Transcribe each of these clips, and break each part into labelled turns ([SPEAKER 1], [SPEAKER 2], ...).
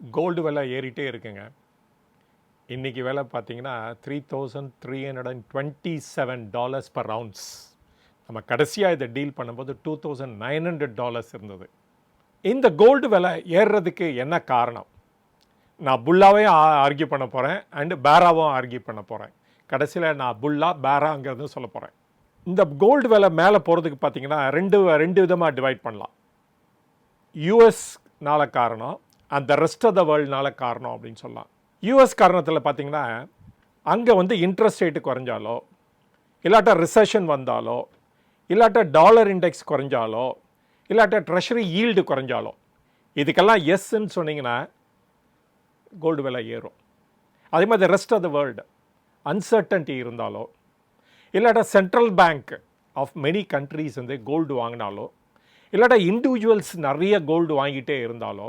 [SPEAKER 1] Gold விலை ஏறிட்டே இருக்குங்க. இன்றைக்கி விலை பார்த்தீங்கன்னா three thousand three hundred and twenty seven dollars per rounds நம்ம கடைசியாக இதை டீல் பண்ணும்போது two thousand nine hundred dollars இருந்தது. இந்த கோல்டு விலை ஏறுறதுக்கு என்ன காரணம்? நான் புல்லாவே ஆர்கியூ பண்ண போகிறேன் அண்டு பேராவும் ஆர்கியூ பண்ண போகிறேன் கடைசியில் நான் புல்லா பேராங்கிறதும் சொல்ல போகிறேன் இந்த கோல்டு விலை மேலே போகிறதுக்கு பார்த்தீங்கன்னா ரெண்டு ரெண்டு விதமாக டிவைட் பண்ணலாம். யூஎஸ்னால காரணம் அந்த ரெஸ்ட் ஆஃப் த வேர்ல்டுனால காரணம் அப்படின்னு சொல்லலாம். யூஎஸ் காரணத்தில் பார்த்தீங்கன்னா அங்கே வந்து இன்ட்ரெஸ்ட் ரேட்டு குறைஞ்சாலோ இல்லாட்டா ரிசெஷன் வந்தாலோ இல்லாட்டா டாலர் இண்டெக்ஸ் குறைஞ்சாலோ இல்லாட்டா ட்ரெஷரி ஈல்டு குறைஞ்சாலோ இதுக்கெல்லாம் எஸ்ன்னு சொன்னீங்கன்னா கோல்டு விலை ஏறும். அதே மாதிரி rest of the world uncertainty இருந்தாலோ இல்லாட்டா central bank of many countries வந்து கோல்டு வாங்கினாலோ இல்லாட்டா இண்டிவிஜுவல்ஸ் நிறைய கோல்டு வாங்கிட்டே இருந்தாலோ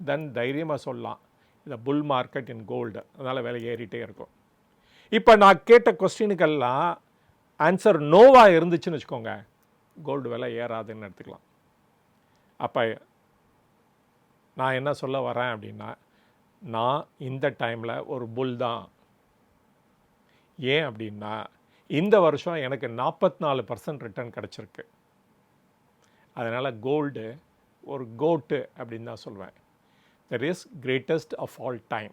[SPEAKER 1] தென் தைரியமாக சொல்லலாம். இந்த புல் மார்க்கெட் இன் கோல்டு அதனால் விலை ஏறிட்டே இருக்கும். இப்போ நான் கேட்ட கொஸ்டினுக்கெல்லாம் ஆன்சர் நோவாக இருந்துச்சுன்னு வச்சுக்கோங்க. கோல்டு விலை ஏறாதுன்னு எடுத்துக்கலாம். அப்போ நான் என்ன சொல்ல வரேன் அப்படின்னா நான் இந்த டைமில் ஒரு புல் தான். ஏன் அப்படின்னா இந்த வருஷம் எனக்கு நாற்பத்தி நாலு பர்சன்ட் ரிட்டர்ன் கிடச்சிருக்கு. அதனால் கோல்டு ஒரு கோட்டு அப்படின்னு தான் சொல்வேன். the race greatest of all time.